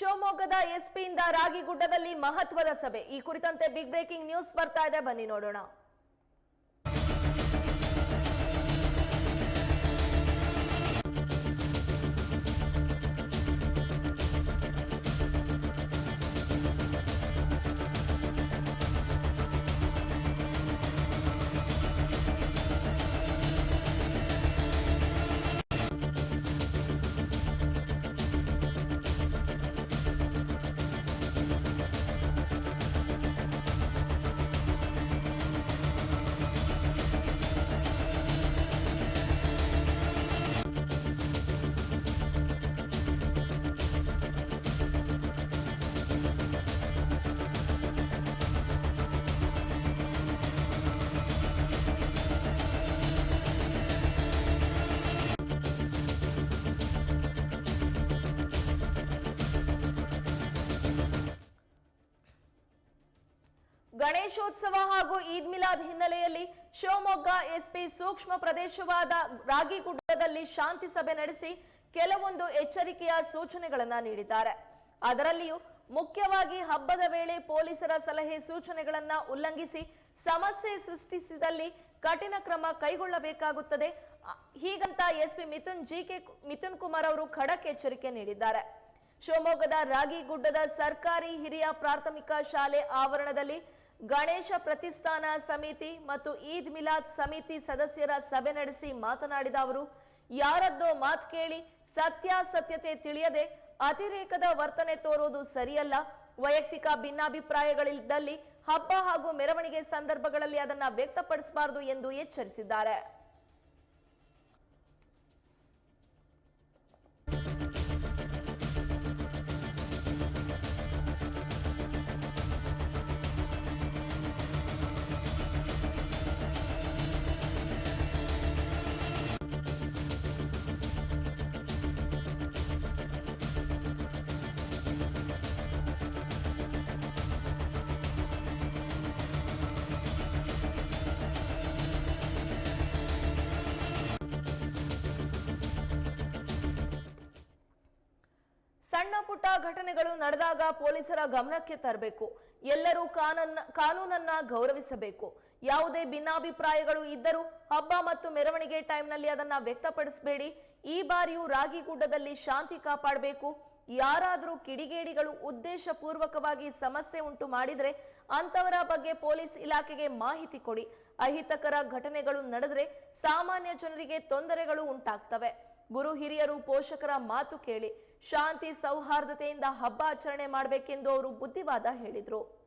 ಶಿವಮೊಗ್ಗದ ಎಸ್ಪಿಯಿಂದ ರಾಗಿಗುಡ್ಡದಲ್ಲಿ ಮಹತ್ವದ ಸಭೆ. ಈ ಕುರಿತಂತೆ ಬಿಗ್ ಬ್ರೇಕಿಂಗ್ ನ್ಯೂಸ್ ಬರ್ತಾ ಇದೆ. ಬನ್ನಿ ನೋಡೋಣ. ಗಣೇಶೋತ್ಸವ ಹಾಗೂ ಈದ್ ಮಿಲಾದ್ ಹಿನ್ನೆಲೆಯಲ್ಲಿ ಶಿವಮೊಗ್ಗ ಎಸ್ಪಿ ಸೂಕ್ಷ್ಮ ಪ್ರದೇಶವಾದ ರಾಗಿಗುಡ್ಡದಲ್ಲಿ ಶಾಂತಿ ಸಭೆ ನಡೆಸಿ ಕೆಲವೊಂದು ಎಚ್ಚರಿಕೆಯ ಸೂಚನೆಗಳನ್ನು ನೀಡಿದ್ದಾರೆ. ಅದರಲ್ಲಿಯೂ ಮುಖ್ಯವಾಗಿ ಹಬ್ಬದ ವೇಳೆ ಪೊಲೀಸರ ಸಲಹೆ ಸೂಚನೆಗಳನ್ನ ಉಲ್ಲಂಘಿಸಿ ಸಮಸ್ಯೆ ಸೃಷ್ಟಿಸಿದಲ್ಲಿ ಕಠಿಣ ಕ್ರಮ ಕೈಗೊಳ್ಳಬೇಕಾಗುತ್ತದೆ. ಹೀಗಂತ SP Mithun G K Mithun Kumar ಅವರು ಖಡಕ್ ಎಚ್ಚರಿಕೆ ನೀಡಿದ್ದಾರೆ. ಶಿವಮೊಗ್ಗದ ರಾಗಿಗುಡ್ಡದ ಸರ್ಕಾರಿ ಹಿರಿಯ ಪ್ರಾಥಮಿಕ ಶಾಲೆ ಆವರಣದಲ್ಲಿ ಗಣೇಶ ಪ್ರತಿಷ್ಠಾನ ಸಮಿತಿ ಮತ್ತು ಈದ್ ಮಿಲಾದ್ ಸಮಿತಿ ಸದಸ್ಯರ ಸಭೆ ನಡೆಸಿ ಮಾತನಾಡಿದ ಅವರು, ಯಾರದ್ದೋ ಮಾತು ಕೇಳಿ ಸತ್ಯಾಸತ್ಯತೆ ತಿಳಿಯದೆ ಅತಿರೇಕದ ವರ್ತನೆ ತೋರುವುದು ಸರಿಯಲ್ಲ. ವೈಯಕ್ತಿಕ ಭಿನ್ನಾಭಿಪ್ರಾಯಗಳಿದ್ದಲ್ಲಿ ಹಬ್ಬ ಹಾಗೂ ಮೆರವಣಿಗೆ ಸಂದರ್ಭಗಳಲ್ಲಿ ಅದನ್ನ ವ್ಯಕ್ತಪಡಿಸಬಾರದು ಎಂದು ಎಚ್ಚರಿಸಿದ್ದಾರೆ. ಸಣ್ಣ ಪುಟ್ಟ ಘಟನೆಗಳು ನಡೆದಾಗ ಪೊಲೀಸರ ಗಮನಕ್ಕೆ ತರಬೇಕು. ಎಲ್ಲರೂ ಕಾನೂನ ಕಾನೂನನ್ನ ಗೌರವಿಸಬೇಕು. ಯಾವುದೇ ಭಿನ್ನಾಭಿಪ್ರಾಯಗಳು ಇದ್ದರೂ ಹಬ್ಬ ಮತ್ತು ಮೆರವಣಿಗೆ ಟೈಮ್ನಲ್ಲಿ ಅದನ್ನ ವ್ಯಕ್ತಪಡಿಸಬೇಡಿ. ಈ ಬಾರಿಯೂ ರಾಗಿಗುಡ್ಡದಲ್ಲಿ ಶಾಂತಿ ಕಾಪಾಡಬೇಕು. ಯಾರಾದರೂ ಕಿಡಿಗೇಡಿಗಳು ಉದ್ದೇಶ ಪೂರ್ವಕವಾಗಿ ಸಮಸ್ಯೆ ಉಂಟು ಮಾಡಿದ್ರೆ ಅಂತವರ ಬಗ್ಗೆ ಪೊಲೀಸ್ ಇಲಾಖೆಗೆ ಮಾಹಿತಿ ಕೊಡಿ. ಅಹಿತಕರ ಘಟನೆಗಳು ನಡೆದ್ರೆ ಸಾಮಾನ್ಯ ಜನರಿಗೆ ತೊಂದರೆಗಳು ಉಂಟಾಗ್ತವೆ. ಗುರು ಹಿರಿಯರು ಪೋಷಕರ ಮಾತು ಕೇಳಿ. ಶಾಂತಿ ಸೌಹಾರ್ದತೆಯಿಂದ ಹಬ್ಬ ಆಚರಣೆ ಮಾಡಬೇಕೆಂದು ಅವರು ಬುದ್ಧಿವಾದ ಹೇಳಿದ್ರು.